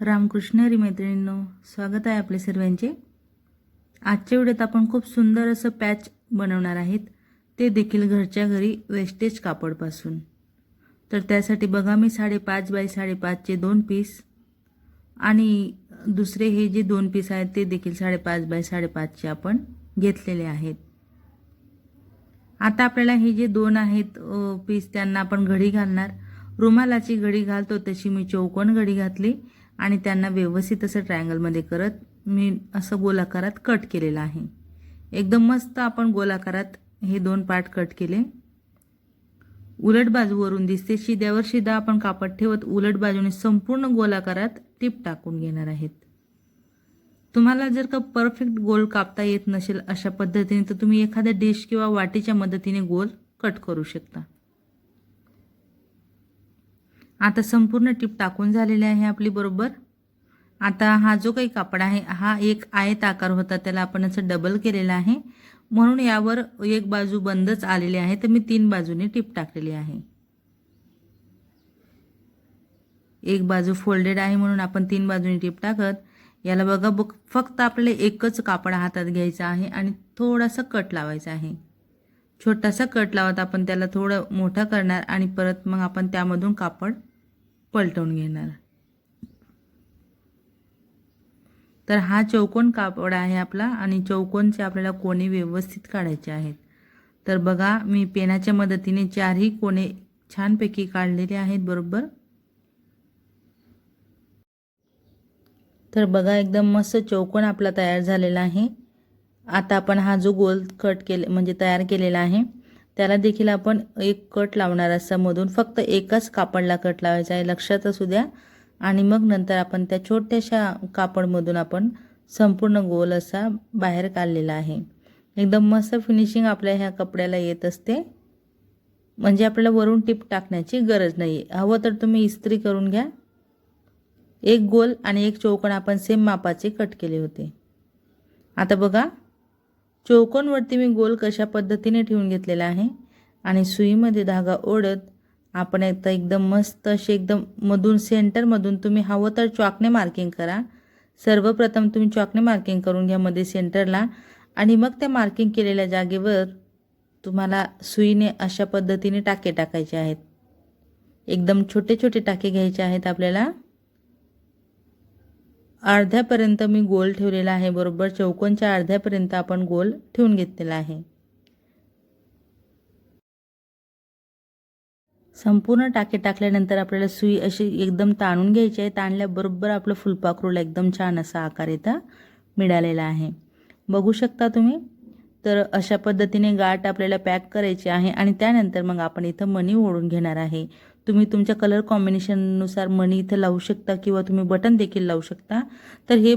रामकृष्ण हरी मैत्रिणींनो स्वागत आहे आपले सर्वांचे. आजच्या व्हिडिओत आपण खूप सुंदर असं पॅच बनवणार आहेत. ते देखील घरच्या घरी वेस्टेज कापडपासून. तर त्यासाठी बघा मी साडेपाच बाय साडेपाचचे दोन पीस. आणि दुसरे हे जे दोन पीस आहेत ते देखील साडेपाच बाय साडेपाचचे आपण घेतलेले आहेत. आता आपल्याला हे जे दोन आहेत पीस त्यांना आपण घडी घालणार. रुमालाची घडी घालतो तशी मी चौकोन घडी घातली. आणि त्यांना व्यवस्थित असं ट्रायंगलमध्ये करत मी असं गोलाकारात कट केलेलं आहे. एकदम मस्त आपण गोलाकारात हे दोन पार्ट कट केले. उलट बाजूवरून दिसते. शिद्यावर शिदा आपण कापड ठेवत उलट बाजूने संपूर्ण गोलाकारात टिप टाकून घेणार आहेत. तुम्हाला जर का परफेक्ट गोल कापता येत नसेल अशा पद्धतीने तर तुम्ही एखाद्या डिश किंवा वाटीच्या मदतीने गोल कट करू शकता. आता संपूर्ण टीप टाकून झालेली आहे आपली बरोबर. आता हा जो काही कापड आहे हा एक आयत आकार होता त्याला आपण असं डबल केलेला आहे. म्हणून यावर एक बाजू बंदच आलेली आहे तर मी तीन बाजूने टीप टाकलेली आहे. एक बाजू फोल्डेड आहे म्हणून आपण तीन बाजूने टीप टाकत याला बघा बघ फक्त आपल्याला एकच कापड हातात घ्यायचा आहे आणि थोडासा कट लावायचा आहे. छोटासा कट लावत आपण त्याला थोडं मोठा करणार आणि परत मग आपण त्यामधून कापड पलटवून घेणार. तर हा चौकोन कापड आहे आपला आणि चौकोनचे आपल्याला कोणे व्यवस्थित काढायचे आहेत. तर बघा मी पेनाच्या मदतीने चारही कोणे छानपैकी काढलेले आहेत बरोबर? तर बघा एकदम मस्त चौकोन आपला तयार झालेला आहे. आता आपण हा जो गोल कट केले म्हणजे तयार केलेला आहे त्याला देखील आपण एक कट लावणार असं मधून फक्त एकच कापडला कट लावायचा आहे. लक्षात असू द्या. आणि मग नंतर आपण त्या छोट्याशा कापडमधून आपण संपूर्ण गोल असा बाहेर काढलेला आहे. एकदम मस्त फिनिशिंग आपल्या ह्या कपड्याला येत असते. म्हणजे आपल्याला वरून टिप टाकण्याची गरज नाही हवं तर तुम्ही इस्त्री करून घ्या. एक गोल आणि एक चौकोन आपण सेम मापाचे कट केले होते. आता बघा. चौकोनवरती मी गोल कशा पद्धतीने ठेवून घेतलेला आहे? आणि सुईमध्ये धागा ओढत आपण एकदा एकदम मस्त असे एकदम मधून सेंटरमधून तुम्ही हवं तर चॉकने मार्किंग करा. सर्वप्रथम तुम्ही चॉकने मार्किंग करून घ्या मध्ये सेंटरला आणि मग त्या मार्किंग केलेल्या जागेवर तुम्हाला सुईने अशा पद्धतीने टाके टाकायचे आहेत. एकदम छोटे छोटे टाके घ्यायचे आहेत आपल्याला. अर्ध्यापर्यंत मी गोल ठेवलेला आहे बरोबर? चौकोनच्या अर्ध्यापर्यंत आपण गोल ठेवून घेतलेला आहे. संपूर्ण टाके टाकल्यानंतर आपल्याला सुई अशी एकदम ताणून घ्यायची आहे. ताणल्याबरोबर आपलं फुलपाखरूला एकदम छान असा आकार इथं मिळालेला आहे. बघू शकता तुम्ही? तर अशा पद्धतीने गाठ आपल्याला पॅक करायची आहे आणि त्यानंतर मग आपण इथं मणी ओढून घेणार आहे. तुम्ही तुमच्या कलर कॉम्बिनेशननुसार मणी इथं लावू शकता किंवा तुम्ही बटन देखील लावू शकता. तर हे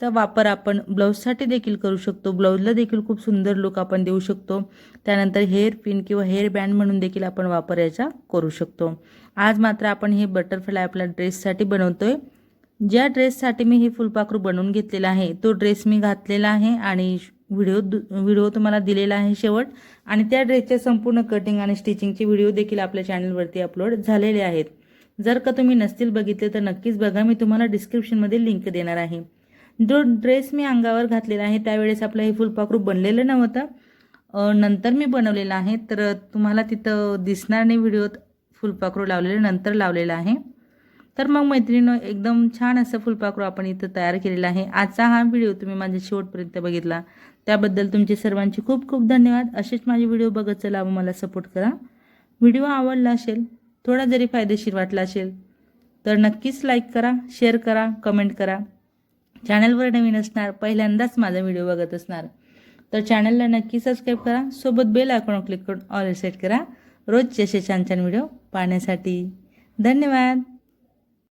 चा वापर आपण ब्लाऊजसाठी देखील करू शकतो. ब्लाऊजला देखील खूप सुंदर लुक आपण देऊ शकतो. त्यानंतर हेअर पिन किंवा हेअर बँड म्हणून देखील आपण वापर याचा करू शकतो. आज मात्र आपण हे बटरफ्लाय आपल्या ड्रेससाठी बनवतो आहे ज्या ड्रेससाठी मी हे फुलपाखरू बनवून घेतलेला आहे तो ड्रेस मी घातलेला आहे आणि व्हिडिओ व्हिडिओ तुम्हाला दिलेला आहे शेवट. आणि त्या ड्रेसच्या संपूर्ण कटिंग आणि स्टिचिंगचे व्हिडिओ देखील आपल्या चॅनलवरती अपलोड झालेले आहेत. जर का तुम्ही नसतील बघितले तर नक्कीच बघा. मी तुम्हाला डिस्क्रिप्शनमध्ये लिंक देणार आहे. जो ड्रेस मी अंगावर घातलेला आहे त्यावेळेस आपलं हे फुलपाखरू बनलेलं नव्हतं. नंतर मी बनवलेलं आहे. तर तुम्हाला तिथं दिसणार नाही व्हिडिओत फुलपाखरू लावलेलं नंतर लावलेलं आहे. तर मग मैत्रिणीनं एकदम छान असं फुलपाखरू आपण इथं तयार केलेला आहे. आजचा हा व्हिडिओ तुम्ही माझ्या शेवटपर्यंत बघितला. त्याबद्दल तुमचे सर्वांचे खूप खूप धन्यवाद. असेच माझे व्हिडिओ बघत चला व मला सपोर्ट करा. व्हिडिओ आवडला असेल थोडा जरी फायदेशीर वाटला असेल तर नक्कीच लाईक करा शेअर करा कमेंट करा. चॅनलवर नवीन असणार पहिल्यांदाच माझा व्हिडिओ बघत असणार तर चॅनलला नक्की सबस्क्राईब करा सोबत बेल आयकॉन क्लिक करून ऑल सेट करा. रोजचे असे छान छान व्हिडिओ पाहण्यासाठी धन्यवाद.